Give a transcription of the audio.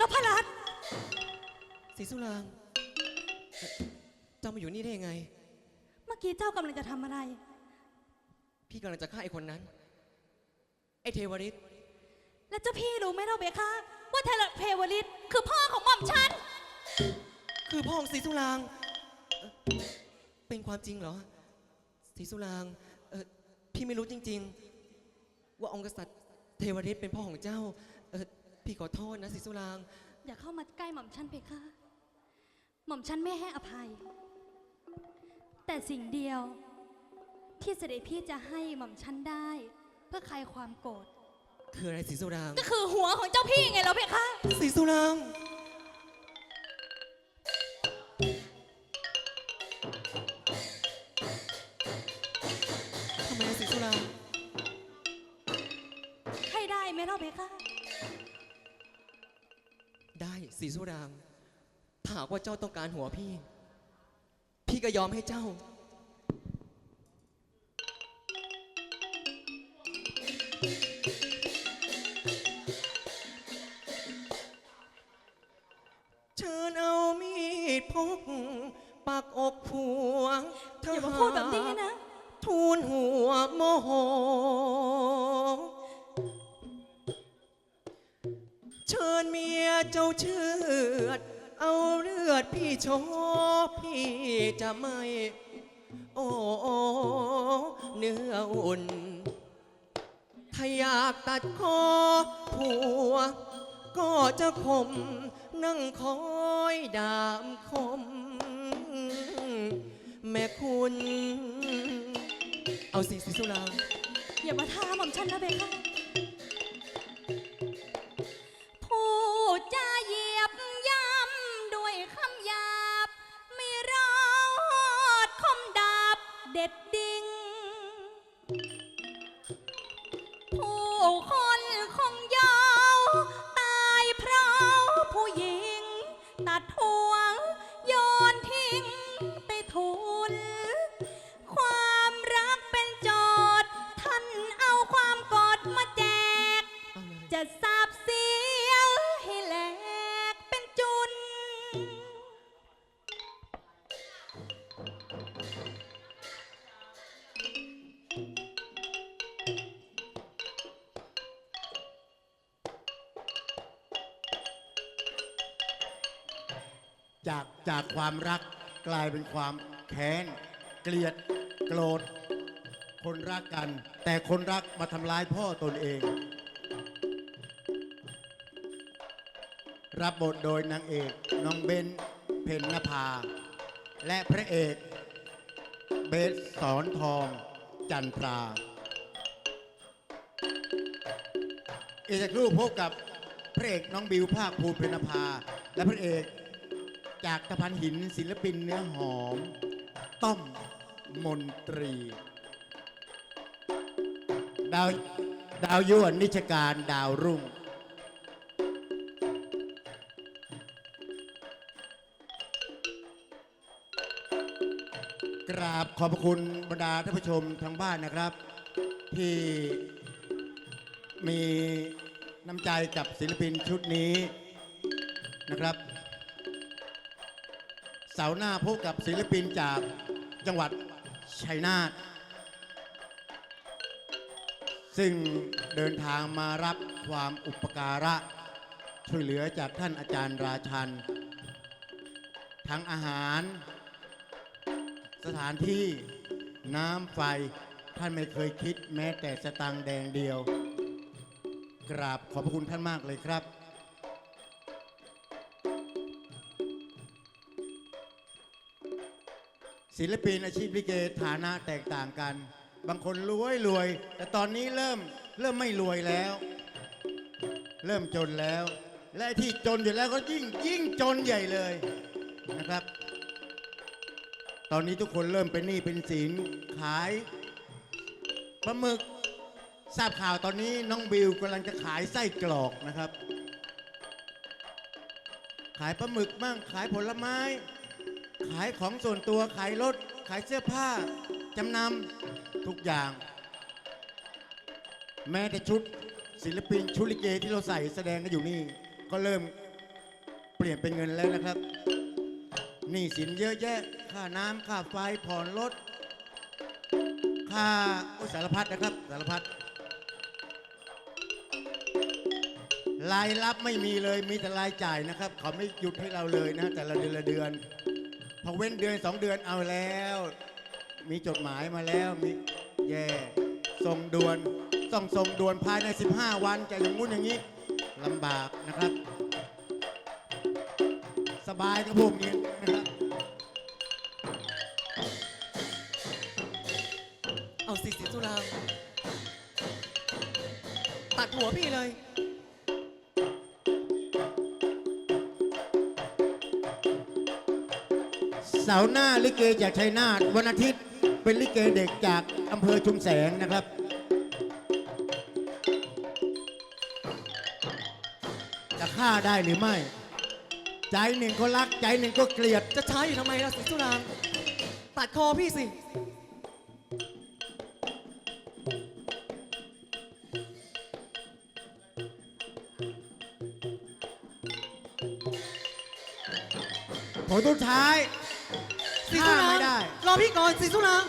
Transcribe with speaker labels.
Speaker 1: นพรัตน์
Speaker 2: ศรีสุรางเอ่อเจ้ามาอยู่นี่ได้ยังไง
Speaker 1: เมื่อกี้เจ้ากำลังจะทำอะไร
Speaker 2: พี่กำลังจะฆ่าไอ้คนนั้น ไอ้เทวริต
Speaker 1: แล้วเจ้าพี่รู้ไหมเราเบคะว่าเทเลเพวลิตคือพ่อของหม่อมฉัน
Speaker 2: คือพ่อของศรีสุรางเอ่อเป็นความจริงเหรอศรีสุรางเออพี่ไม่รู้จริง ๆ ว่าองค์กษัตริย์เทวริตเป็นพ่อของเจ้าเออ พี่ขอโทษนะศรีสุราง
Speaker 1: อย่าเข้ามาใกล้หม่อมฉันเพคะหม่อมฉันไม่ให้อภัย แต่สิ่งเดียว ที่เสด็จพี่จะให้หม่อมฉันได้ เพื่อคลายความโกรธ
Speaker 2: คืออะไรศรีสุราง
Speaker 1: ก็คือหัวของเจ้าพี่ไงเราเพคะ
Speaker 2: ศรีสุราง ทำไมนะศรีสุราง
Speaker 1: ให้ได้ไหมเราเพคะ
Speaker 2: ได้สีสุรางถ้าหากว่าเจ้าต้องการหัวพี่ พี่ก็ยอมให้เจ้า เชิญเอามีดพกปักอกผัว
Speaker 1: อย่ามาพูดแบบ
Speaker 2: เจ้าเชือด เอาเลือดพี่โชบพี่จะไม่ โอ้โอเนื้ออุ่น ถ้าอยากตัดคอผัว ก็จะคมนั่งคอยดามคม แม่คุณ เอาสิสิสุราง
Speaker 1: อย่ามาท้าหม่อมฉันนะเพคะ จากจาก
Speaker 3: ความรักกลายเป็นความแค้น เกลียด โกรธ คนรักกัน แต่คนรักมาทำร้ายพ่อตนเอง รับบทโดยนางเอกน้องเบนเพนนภา และพระเอกเบสสอนทอง จันทราอีกสักครู่พบกับพระเอกน้องบิวภาคภูมิเพนภา และพระเอก จากตะพันหินศิลปินเนื้อหอม ต้อมมนตรี ดาวดาวยั่วนิชการดาวรุ่ง กราบขอบพระคุณบรรดาท่านผู้ชมทางบ้านนะครับ ที่มีน้ำใจกับศิลปินชุดนี้นะครับ เสาร์หน้าพบกับศิลปินจากจังหวัดชัยนาทซึ่งเดินทางมารับความอุปการะ ช่วยเหลือจากท่านอาจารย์ราชัน ทั้งอาหาร สถานที่น้ำไฟท่านไม่เคยคิดแม้แต่สตังแดงเดียว กราบขอบพระคุณท่านมากเลยครับ ศิลปินอาชีพลิเกฐานะแตกต่างกัน บางคนรวยรวย แต่ตอนนี้เริ่มเริ่มไม่รวยแล้ว เริ่มจนแล้ว และที่จนอยู่แล้วก็ยิ่งยิ่งจนใหญ่เลยนะครับ ตอนนี้ทุกคนเริ่มเป็นหนี้เป็นสินขายปลาหมึกทราบข่าวตอนนี้น้องบิวกำลังจะขายไส้กรอกนะครับ ขายปลาหมึกบ้างขายผลไม้ ขายของส่วนตัวขายรถ ขายเสื้อผ้าจำนำทุกอย่าง แม้แต่ชุดศิลปินชุดลิเกที่เราใส่แสดงกันอยู่นี่ ก็เริ่มเปลี่ยนเป็นเงินแล้วนะครับหนี้สินเยอะแยะ ค่าน้ำค่าไฟผ่อนรถค่าโอสารพัดนะครับสารพัดรายรับไม่มีเลยมีแต่รายจ่ายนะครับ เขาไม่หยุดให้เราเลยนะ แต่ละเดือนละเดือน พอเว้นเดือนสองเดือนเอาแล้ว มีจดหมายมาแล้วมีแย่ส่งด่วนต้องส่งด่วนภายใน 15 วันจะอย่างงู้นอย่างนี้ลำบากนะครับ สบายกับพวกนี้นะครับ
Speaker 2: เอาสิสิสุรางตัดหัวพี่เลย
Speaker 3: เสาร์หน้าลิเกจากชัยนาทวันอาทิตย์เป็นลิเกเด็กจากอำเภอชุมแสงนะครับ จะฆ่าได้หรือไม่ ใจหนึ่งก็รักใจหนึ่งก็เกลียด
Speaker 2: จะใช้อยู่ทำไมล่ะสิสุรางตัดคอพี่สิ
Speaker 3: ผลสุดท้าย
Speaker 2: สิ
Speaker 3: ฆ่า
Speaker 2: สุราง
Speaker 3: ไม่ได้
Speaker 2: รอพี่ก่อนสิสุราง